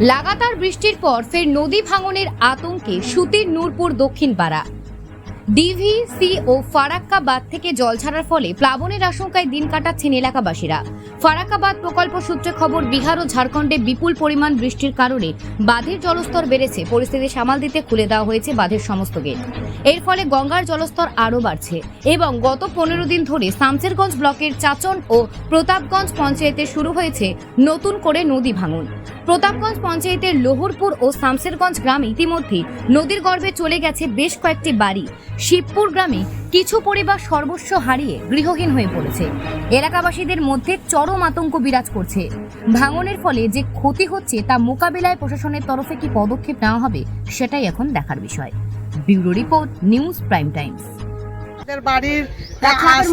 লাগাতার বৃষ্টির পর ফের নদী ভাঙনের আতঙ্কে সুতির নূরপুর দক্ষিণ পাড়া ডিভি, সি ও ফারাক্কা বাঁধ থেকে জল ছাড়ার ফলে প্লাবনের আশঙ্কায় দিন কাটাচ্ছেন এলাকাবাসীরা। ফারাক্কা বাঁধ প্রকল্প সূত্রে খবর, বিহার ও ঝাড়খণ্ডে বিপুল পরিমাণ বৃষ্টির কারণে বাঁধের জলস্তর বেড়েছে। পরিস্থিতি সামাল দিতে খুলে দেওয়া হয়েছে বাঁধের সমস্ত গেট। এর ফলে গঙ্গার জলস্তর আরও বাড়ছে এবং গত পনেরো দিন ধরে শামসেরগঞ্জ ব্লকের চাচন ও প্রতাপগঞ্জ পঞ্চায়েতে শুরু হয়েছে নতুন করে নদী ভাঙন। প্রতাপগঞ্জ পঞ্চায়েতের লোহরপুর ও শামসেরগঞ্জ গ্রামে ইতিমধ্যে নদীর গর্ভে চলে গেছে বেশ কয়েকটি বাড়ি। শিবপুর গ্রামে কিছু পরিবার সর্বস্ব হারিয়ে গৃহহীন হয়ে পড়েছে। এলাকাবাসীদের মধ্যে চরম আতঙ্ক বিরাজ করছে। ভাঙনের ফলে যে ক্ষতি হচ্ছে তা মোকাবিলায় প্রশাসনের তরফে কি পদক্ষেপ নেওয়া হবে সেটাই এখন দেখার বিষয়। Bureau report News Prime Times. আমাদের বাড়ির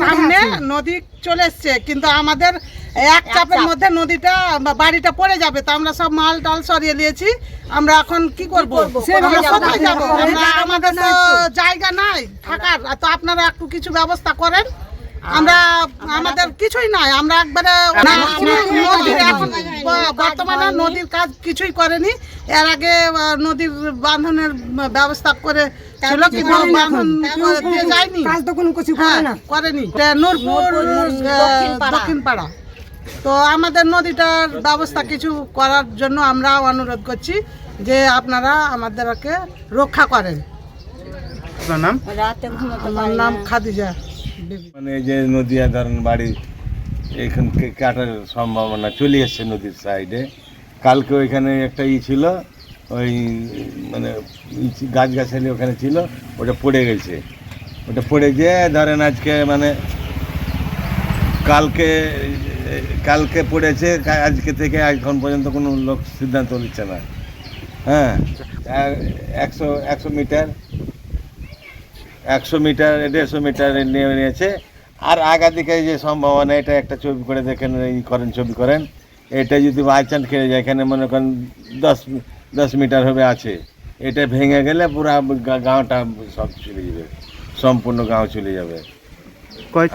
সামনে নদী চলে এসছে কিন্তু আমাদের এক চাপের মধ্যে নদীটা বা বাড়িটা পড়ে যাবে তো আমরা সব মাল টাল সরিয়ে নিয়েছি। আমরা এখন কি করব? আমাদের তো জায়গা নাই থাকার। তো আপনারা একটু কিছু ব্যবস্থা করেন। আমরা আমাদের কিছুই নাই। আমরা একবারে এখন বর্তমানে নদীর কাজ কিছুই করেনি। এর আগে নদীর বাঁধনের ব্যবস্থা করে ছিল কিন্তু বাঁধন যায়নি। কাজ তো কোনো কিছু করে হ্যাঁ, না। করেনি। নূরপুর দক্ষিণ পাড়া তো আমাদের নদীটার ব্যবস্থা কিছু করার জন্য আমরা অনুরোধ করছি যে আপনারা আমাদেরকে রক্ষা করেন। আপনার নাম? আমার নাম খাদিজা। মানে এই যে নদিয়া ধরেন বাড়ি এখান থেকে কাটার সম্ভাবনা চলে এসছে নদীর সাইডে কালকে ওইখানে একটা ই ছিল ওই মানে গাছ গাছালি ওখানে ছিল ওটা পড়ে গেছে। ওটা পড়ে গিয়ে ধরেন আজকে মানে কালকে কালকে পড়েছে আজকে থেকে এখন পর্যন্ত কোনো লোক সিদ্ধান্ত নিচ্ছে না। হ্যাঁ একশো একশো মিটার একশো মিটার দেড়শো মিটার নিয়ে নিয়েছে। আর আগাদিকে যে সম্ভাবনা এটা একটা ছবি করে দেখেন ই করেন ছবি করেন। এটা যদি বাই চান্স খেলে যায় এখানে মনে করেন দশ দশ মিটার হবে আছে। এটা ভেঙে গেলে পুরো গাঁওটা সব চলে যাবে। সম্পূর্ণ গাঁও চলে যাবে।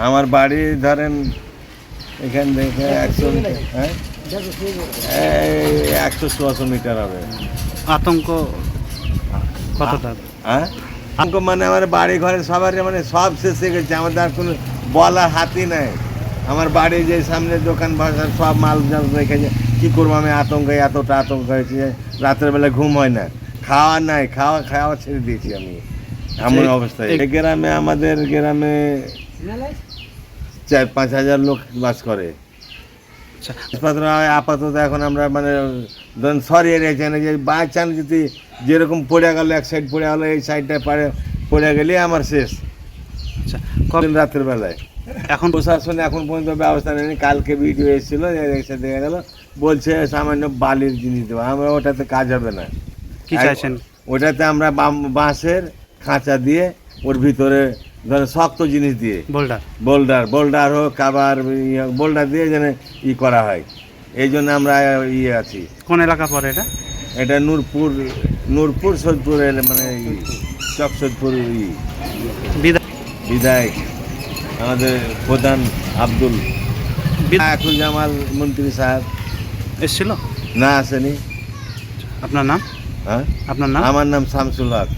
আমার বাড়ি ধরেন এখান থেকে একশো হ্যাঁ? একশো ছশো মিটার হবে। আতঙ্ক কতটা? হ্যাঁ? আমাকে মানে আমার বাড়ি ঘরে সবারই মানে সব শেষ হয়ে গেছে আমাদের আর কোনো বলার হাতই নাই। আমার বাড়ি যে সামনে দোকান বাজার সব মাল জাল রেখেছে। কী করব আমি আতঙ্কে? এতটা আতঙ্ক হয়েছে রাতের বেলা ঘুম হয় না। খাওয়া নাই খাওয়া খাওয়া ছেড়ে দিয়েছি আমি। এমন অবস্থায় গ্রামে আমাদের গ্রামে চার পাঁচ হাজার লোক বাস করে। আচ্ছা। আপাতত এখন আমরা মানে ধরুন সরিয়ে রেখেছি না যে বাই চান্স যদি যেরকম পড়ে গেল এক সাইড পড়ে গেলো এই সাইডটা পড়ে পড়ে গেলে আমার শেষ। আচ্ছা কদিন রাতের বেলায়। এখন? প্রশাসন এখন পর্যন্ত ব্যবস্থা নেয়নি কালকে ভিডিও এসেছিল এসে দেখা গেল বলছে সামান্য বালির জিনিস দেবো আমরা ওটাতে কাজ হবে না। কি চাইছেন? ওটাতে আমরা বাঁশের খাঁচা দিয়ে ওর ভিতরে ধরো শক্ত জিনিস দিয়ে। বোল্ডার। বোল্ডার বোল্ডার হোক আবার বোল্ডার দিয়ে যেন ই করা হয়। এই জন্য আমরা ইয়ে আছি। কোন এলাকা পড়ে এটা? এটা নূরপুর নূরপুর সৈদপুর এলে মানে চক সৈদপুর ই। বিদায় বিধায়ক আমাদের প্রধান আব্দুল। আকুল জামাল মন্ত্রী সাহেব। এসছিল? না আসেনি। আপনার নাম? হ্যাঁ? আপনার নাম? আমার নাম শামসুল হক।